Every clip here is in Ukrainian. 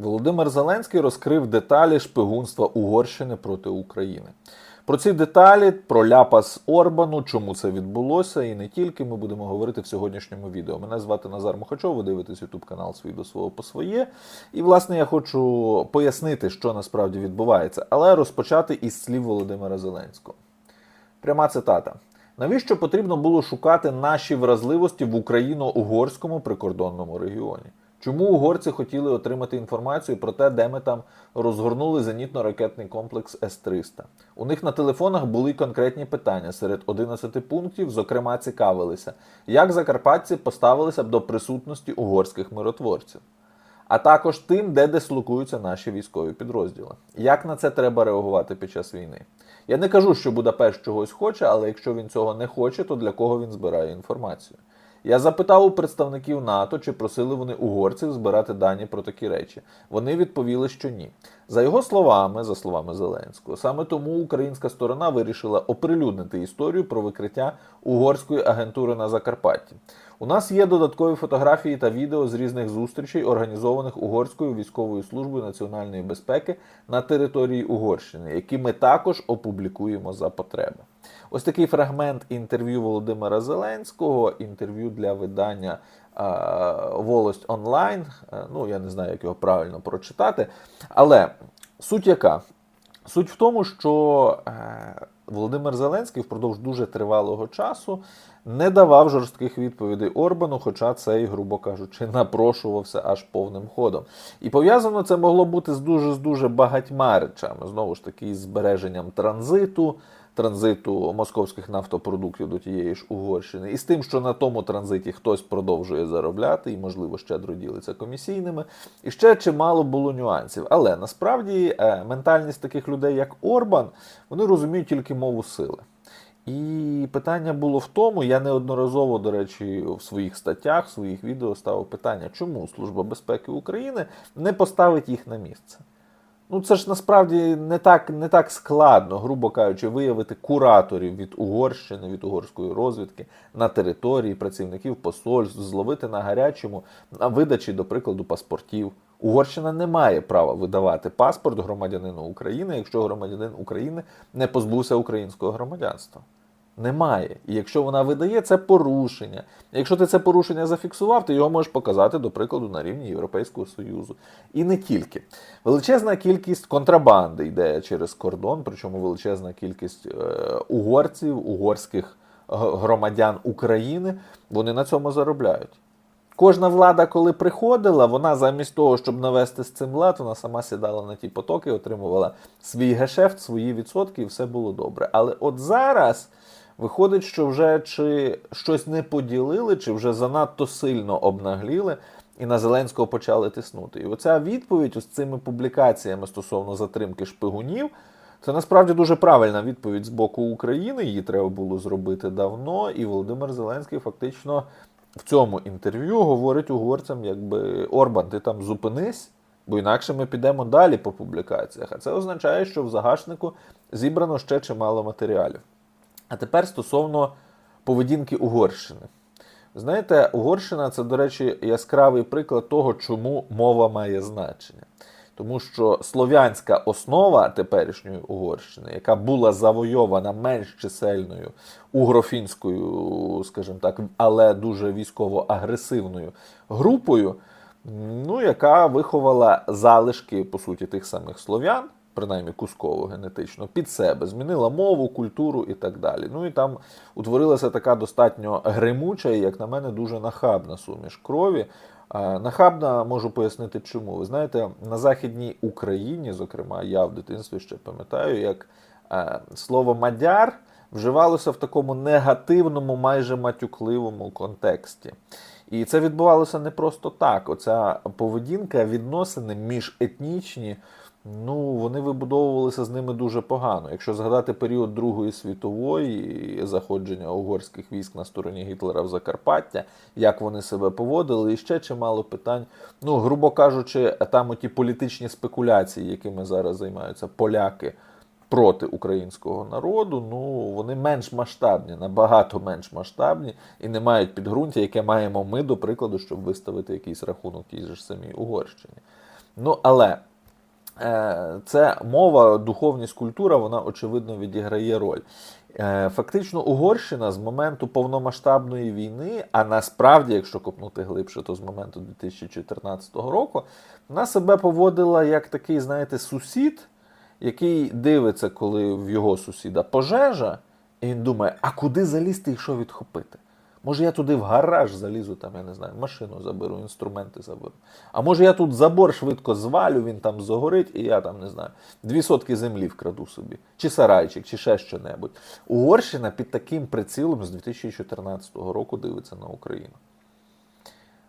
Володимир Зеленський розкрив деталі шпигунства Угорщини проти України. Про ці деталі, про ляпас Орбану, чому це відбулося, і не тільки ми будемо говорити в сьогоднішньому відео. Мене звати Назар Мухачов, ви дивитесь YouTube канал свій до свого по своє. І, власне, я хочу пояснити, що насправді відбувається, але розпочати із слів Володимира Зеленського. Пряма цитата. Навіщо потрібно було шукати наші вразливості в україно-угорському прикордонному регіоні? Чому угорці хотіли отримати інформацію про те, де ми там розгорнули зенітно-ракетний комплекс С-300? У них на телефонах були конкретні питання серед 11 пунктів, зокрема, цікавилися, як закарпатці поставилися б до присутності угорських миротворців, а також тим, де дислокуються наші військові підрозділи. Як на це треба реагувати під час війни? Я не кажу, що Будапешт чогось хоче, але якщо він цього не хоче, то для кого він збирає інформацію? Я запитав у представників НАТО, чи просили вони угорців збирати дані про такі речі. Вони відповіли, що ні. За його словами, за словами Зеленського, саме тому українська сторона вирішила оприлюднити історію про викриття угорської агентури на Закарпатті. У нас є додаткові фотографії та відео з різних зустрічей, організованих Угорською військовою службою національної безпеки на території Угорщини, які ми також опублікуємо за потреби. Ось такий фрагмент інтерв'ю Володимира Зеленського, інтерв'ю для видання Волость онлайн. Е, Ну, я не знаю, як його правильно прочитати. Але суть яка? Суть в тому, що е, Володимир Зеленський впродовж дуже тривалого часу не давав жорстких відповідей Орбану, хоча цей, грубо кажучи, напрошувався аж повним ходом. І пов'язано це могло бути з дуже з дуже багатьма речами. Знову ж таки, із збереженням транзиту, транзиту московських нафтопродуктів до тієї ж Угорщини, і з тим, що на тому транзиті хтось продовжує заробляти і, можливо, щедро ділиться комісійними. І ще чимало було нюансів. Але насправді е, ментальність таких людей, як Орбан, вони розуміють тільки мову сили. І питання було в тому, я неодноразово, до речі, в своїх статтях, в своїх відео ставив питання, чому Служба безпеки України не поставить їх на місце. Ну, це ж насправді не так, не так складно, грубо кажучи, виявити кураторів від Угорщини, від угорської розвідки на території працівників посольств, зловити на гарячому на видачі, до прикладу, паспортів. Угорщина не має права видавати паспорт громадянину України, якщо громадянин України не позбувся українського громадянства. Немає. І якщо вона видає, це порушення. Якщо ти це порушення зафіксував, ти його можеш показати, до прикладу, на рівні Європейського Союзу. І не тільки. Величезна кількість контрабанди йде через кордон, причому величезна кількість е, угорців, угорських громадян України, вони на цьому заробляють. Кожна влада, коли приходила, вона замість того, щоб навести з цим лад, вона сама сідала на ті потоки, отримувала свій гешефт, свої відсотки, і все було добре. Але от зараз виходить, що вже чи щось не поділили, чи вже занадто сильно обнагліли, і на Зеленського почали тиснути. І оця відповідь ось цими публікаціями стосовно затримки шпигунів. Це насправді дуже правильна відповідь з боку України. Її треба було зробити давно. І Володимир Зеленський фактично в цьому інтерв'ю говорить угорцям, якби Орбан, ти там зупинись, бо інакше ми підемо далі по публікаціях. А це означає, що в загашнику зібрано ще чимало матеріалів. А тепер стосовно поведінки Угорщини. Знаєте, Угорщина це, до речі, яскравий приклад того, чому мова має значення. Тому що слов'янська основа теперішньої Угорщини, яка була завойована менш чисельною угрофінською, скажімо так, але дуже військово-агресивною групою, ну, яка виховала залишки, по суті, тих самих слов'ян, принаймні кусково генетично, під себе, змінила мову, культуру і так далі. Ну і там утворилася така достатньо гримуча і, як на мене, дуже нахабна суміш крові. Нахабна можу пояснити, чому. Ви знаєте, на Західній Україні, зокрема, я в дитинстві ще пам'ятаю, як слово мадяр вживалося в такому негативному, майже матюкливому контексті. І це відбувалося не просто так. Оця поведінка, відносини міжетнічні, ну вони вибудовувалися з ними дуже погано. Якщо згадати період Другої світової заходження угорських військ на стороні Гітлера в Закарпаття, як вони себе поводили, і ще чимало питань. Ну, грубо кажучи, там оті політичні спекуляції, якими зараз займаються поляки проти українського народу, ну вони менш масштабні, набагато менш масштабні і не мають підґрунтя, яке маємо ми, до прикладу, щоб виставити якийсь рахунок тій ж самій Угорщині. Ну, але це мова, духовність, культура, вона очевидно відіграє роль. Е, Фактично, Угорщина з моменту повномасштабної війни, а насправді, якщо копнути глибше, то з моменту 2014 року, вона себе поводила як такий, знаєте, сусід, який дивиться, коли в його сусіда пожежа, і він думає, а куди залізти і що відхопити? Може, я туди в гараж залізу, там, я не знаю, машину заберу, інструменти заберу. А може я тут забор швидко звалю, він там загорить, і я там не знаю, дві сотки землі вкраду собі, чи сарайчик, чи ще що-небудь. Угорщина під таким прицілом з 2014 року дивиться на Україну.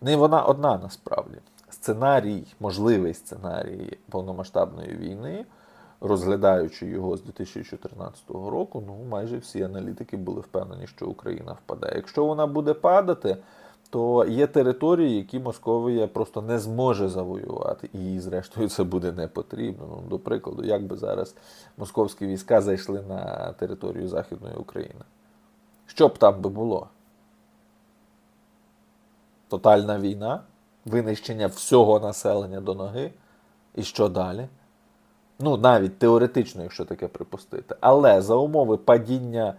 Не вона одна насправді. Сценарій, можливий сценарій повномасштабної війни, розглядаючи його з 2014 року, ну майже всі аналітики були впевнені, що Україна впаде. Якщо вона буде падати, то є території, які Московія просто не зможе завоювати, і зрештою, це буде не потрібно. Ну, до прикладу, як би зараз московські війська зайшли на територію Західної України. Що б там би було? Тотальна війна, винищення всього населення до ноги. І що далі? Ну, навіть теоретично, якщо таке припустити. Але за умови падіння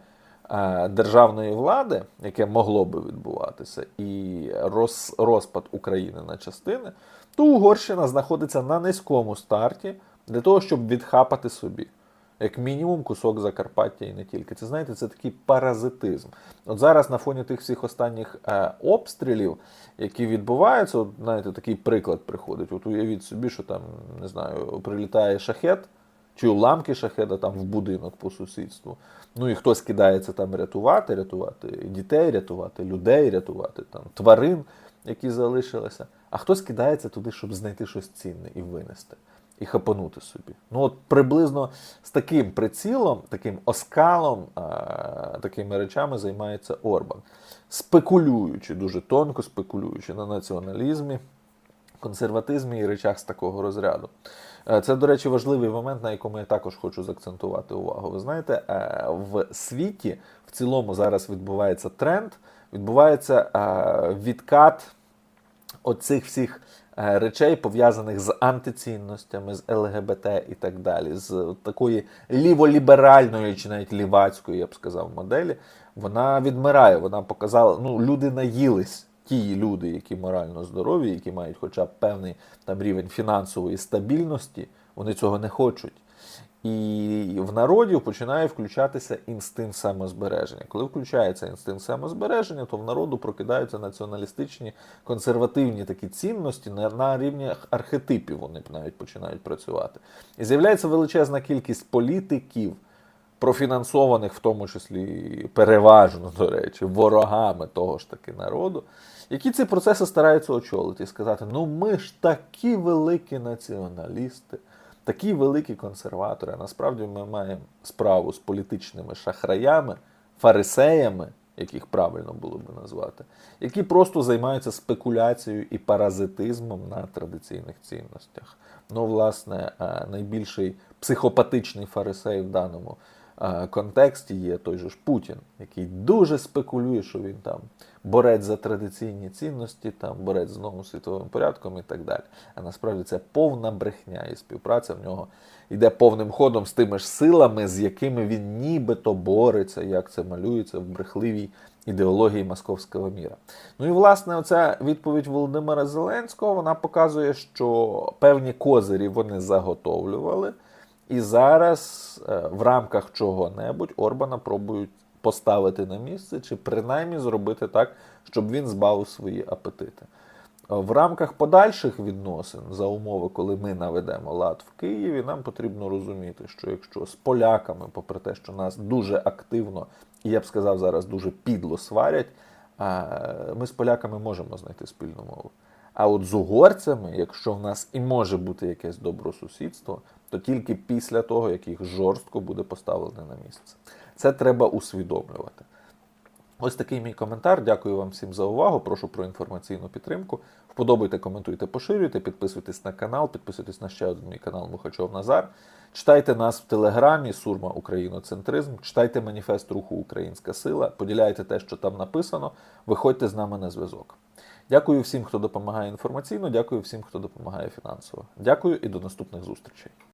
е, державної влади, яке могло би відбуватися, і роз, розпад України на частини, то Угорщина знаходиться на низькому старті для того, щоб відхапати собі. Як мінімум кусок Закарпаття і не тільки. Це знаєте, це такий паразитизм. От зараз на фоні тих всіх останніх е, обстрілів, які відбуваються, от, знаєте, такий приклад приходить. От уявіть собі, що там, не знаю, прилітає шахет, чи уламки шахеда там в будинок по сусідству. Ну і хтось кидається там рятувати, рятувати дітей, рятувати людей, рятувати там тварин, які залишилися. А хтось кидається туди, щоб знайти щось цінне і винести і хапанути собі. Ну от приблизно з таким прицілом, таким оскалом, а, такими речами займається Орбан, спекулюючи, дуже тонко спекулюючи на націоналізмі, консерватизмі і речах з такого розряду. Е, Це, до речі, важливий момент, на якому я також хочу заакцентувати увагу. Ви знаєте, е, в світі в цілому зараз відбувається тренд, відбувається е, відкат оцих всіх е, речей, пов'язаних з антицінностями, з ЛГБТ і так далі, з такої ліволіберальної чи навіть лівацької, я б сказав, моделі, вона відмирає. Вона показала, ну, люди наїлись. Ті люди, які морально здорові, які мають хоча б певний там рівень фінансової стабільності, вони цього не хочуть. І в народі починає включатися інстинкт самозбереження. Коли включається інстинкт самозбереження, то в народу прокидаються націоналістичні консервативні такі цінності на, на рівні архетипів. Вони навіть починають працювати. І з'являється величезна кількість політиків, профінансованих, в тому числі переважно, до речі, ворогами того ж таки народу, які ці процеси стараються очолити і сказати: ну ми ж такі великі націоналісти такі великі консерватори. Насправді ми маємо справу з політичними шахраями, фарисеями, яких правильно було би назвати, які просто займаються спекуляцією і паразитизмом на традиційних цінностях. Ну, власне, е, найбільший психопатичний фарисей в даному контексті є той же ж Путін, який дуже спекулює, що він там борець за традиційні цінності, там борець з новим світовим порядком і так далі. А насправді це повна брехня і співпраця в нього йде повним ходом з тими ж силами, з якими він нібито бореться, як це малюється в брехливій ідеології московського міра. Ну і власне, оця відповідь Володимира Зеленського вона показує, що певні козирі вони заготовлювали. І зараз е, в рамках чого-небудь Орбана пробують поставити на місце, чи принаймні зробити так, щоб він збавив свої апетити. В рамках подальших відносин, за умови, коли ми наведемо лад в Києві, нам потрібно розуміти, що якщо з поляками, попри те, що нас дуже активно і я б сказав зараз дуже підло сварять, ми з поляками можемо знайти спільну мову. А от з угорцями, якщо в нас і може бути якесь добросусідство, то тільки після того, як їх жорстко буде поставлено на місце. Це треба усвідомлювати. Ось такий мій коментар. Дякую вам всім за увагу. Прошу про інформаційну підтримку. Вподобайте, коментуйте, поширюйте, підписуйтесь на канал, підписуйтесь на ще один мій канал Мухачов Назар. Читайте нас в телеграмі Сурма Україноцентризм, читайте маніфест руху Українська Сила, поділяйте те, що там написано, виходьте з нами на зв'язок. Дякую всім, хто допомагає інформаційно. Дякую всім, хто допомагає фінансово. Дякую і до наступних зустрічей.